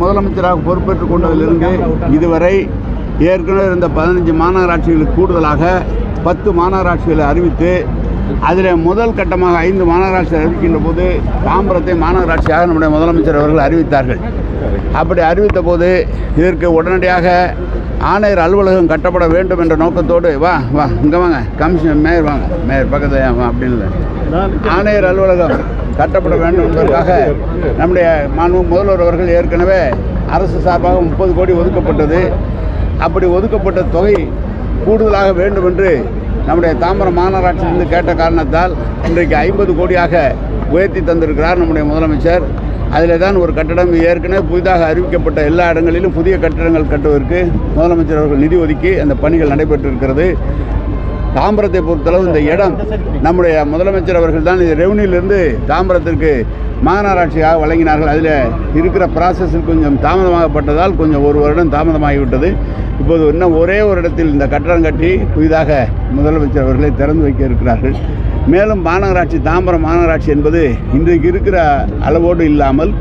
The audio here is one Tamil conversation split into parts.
முதலமைச்சராக பொறுப்பேற்றுக் கொண்டதிலிருந்து இதுவரை ஏற்கனவே இருந்த பதினஞ்சு மாநகராட்சிகளுக்கு கூடுதலாக பத்து மாநகராட்சிகளை அறிவித்து அதில் முதல் கட்டமாக ஐந்து மாநகராட்சி அறிவிக்கின்ற போது தாம்பரத்தை மாநகராட்சியாக நம்முடைய முதலமைச்சர் அவர்கள் அறிவித்தார்கள். அப்படி அறிவித்த போது இதற்கு உடனடியாக ஆணையர் அலுவலகம் கட்டப்பட வேண்டும் என்ற நோக்கத்தோடு வா வா இங்கே வாங்க கமிஷன் மேயர் வாங்க. மேயர் பக்கத்தில் அப்படின்னு. இல்லை. ஆணையர் அலுவலகம் கட்டப்பட வேண்டும் என்பதற்காக நம்முடைய மாண்பு முதல்வர் அவர்கள் ஏற்கனவே அரசு சார்பாக முப்பது கோடி ஒதுக்கப்பட்டது. அப்படி ஒதுக்கப்பட்ட தொகை கூடுதலாக வேண்டும் என்று நம்முடைய தாம்பரம் மாநகராட்சியிலிருந்து கேட்ட காரணத்தால் இன்றைக்கு ஐம்பது கோடியாக உயர்த்தி தந்திருக்கிறார் நம்முடைய முதலமைச்சர். அதில் தான் ஒரு கட்டடம் ஏற்கனவே புதிதாக அறிவிக்கப்பட்ட எல்லா இடங்களிலும் புதிய கட்டிடங்கள் கட்டுவதற்கு முதலமைச்சர் அவர்கள் நிதி ஒதுக்கி அந்த பணிகள் நடைபெற்றிருக்கிறது. தாம்பரத்தை பொறுத்தளவு இந்த இடம் நம்முடைய முதலமைச்சர் அவர்கள் தான் இது ரெவன்யூலேருந்து தாம்பரத்திற்கு மாநகராட்சியாக வழங்கினார்கள். அதில் இருக்கிற ப்ராசஸில் கொஞ்சம் தாமதமாகப்பட்டதால் கொஞ்சம் ஒரு வருடம் தாமதமாகிவிட்டது. இப்போது இன்னும் ஒரே ஒரு இடத்தில் இந்த கட்டடம் கட்டி புதிதாக முதலமைச்சர் அவர்களை திறந்து வைக்க இருக்கிறார்கள். மேலும் மாநகராட்சி தாம்பரம் மாநகராட்சி என்பது இன்றைக்கு இருக்கிற அளவோடு இல்லாமல்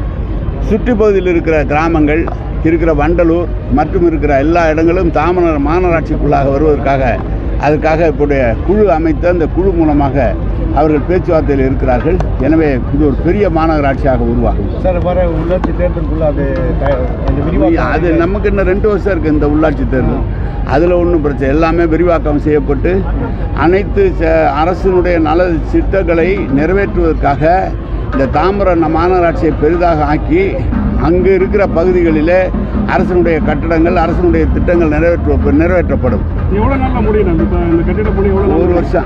சுற்றுப்பகுதியில் இருக்கிற கிராமங்கள் இருக்கிற வண்டலூர் மற்றும் இருக்கிற எல்லா இடங்களும் தாமர மாநகராட்சிக்குள்ளாக வருவதற்காக அதற்காக இப்போடைய குழு அமைத்து அந்த குழு மூலமாக அவர்கள் பேச்சுவார்த்தையில் இருக்கிறார்கள். எனவே இது ஒரு பெரிய மாநகராட்சியாக உருவாகும். சார் வர உள்ளாட்சி தேர்தலுக்குள்ள அது நமக்கு இன்னும் ரெண்டு வருஷம் இருக்குது இந்த உள்ளாட்சி தேர்தல். அதில் ஒன்றும் பிரச்சனை எல்லாமே விரிவாக்கம் செய்யப்பட்டு அனைத்து ச- அரசினுடைய நல திட்டங்களை நிறைவேற்றுவதற்காக இந்த தாம்பரம் மாநகராட்சியை பெரிதாக ஆக்கி அங்கு இருக்கிற பகுதிகளிலே அரசினுடைய கட்டடங்கள் அரசினுடைய திட்டங்கள் நிறைவேற்ற நிறைவேற்றப்படும். எவ்வளோ நாளில் முடியும் இந்த இந்த கட்டிட பணி எவ்வளோ ஒரு வருஷம்.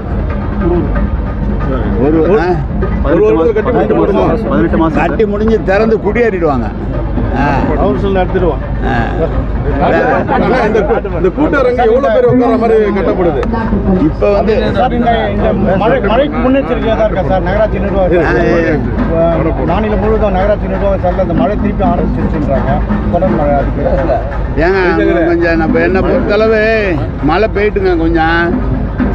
ஒரு பதினெட்டு மாதம் கட்டி முடிஞ்சு திறந்து குடியேறிடுவாங்க. கவுன்சில். ஆனா இந்த கூட்டரங்கு எவ்வளோ பேர் உட்கார மாதிரி கட்டப்படுது? இப்போ வந்து சார் இந்த இந்த மழை மழைக்கு முன்னெச்சரிக்கையாக தான் இருக்கா சார்? நகராட்சி நிர்வாகம் மாநிலம் முழுவதும் நகராட்சி நிர்வாகம் சார்ந்த இந்த மழை திருப்பி ஆரம்பிச்சிருச்சுன்றாங்க. தொடர் மழை அதுக்கு ஏங்க கொஞ்சம் நம்ம என்ன பொறுத்தளவு? மழை பெய்யுட்டுங்க கொஞ்சம்.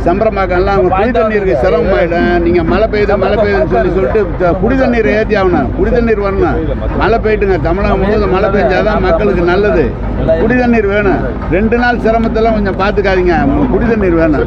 சம்பரமாக்கெல்லாம் அவங்க குடி தண்ணீருக்கு சிரமமாயிடும் நீங்கள் மழை பெய்யுது மழை பெய்யுதுன்னு சொல்லி சொல்லிட்டு குடி தண்ணீர் ஏற்றி ஆகணும். குடி தண்ணீர் வரணும் மழை பெய்யுட்டுங்க தமிழகம் முழுவதும் மழை பெஞ்சாதான் மக்களுக்கு நல்லது. குடி தண்ணீர் வேணும். ரெண்டு நாள் சிரமத்தெல்லாம் கொஞ்சம் பார்த்துக்காதீங்க. குடி தண்ணீர் வேணும்.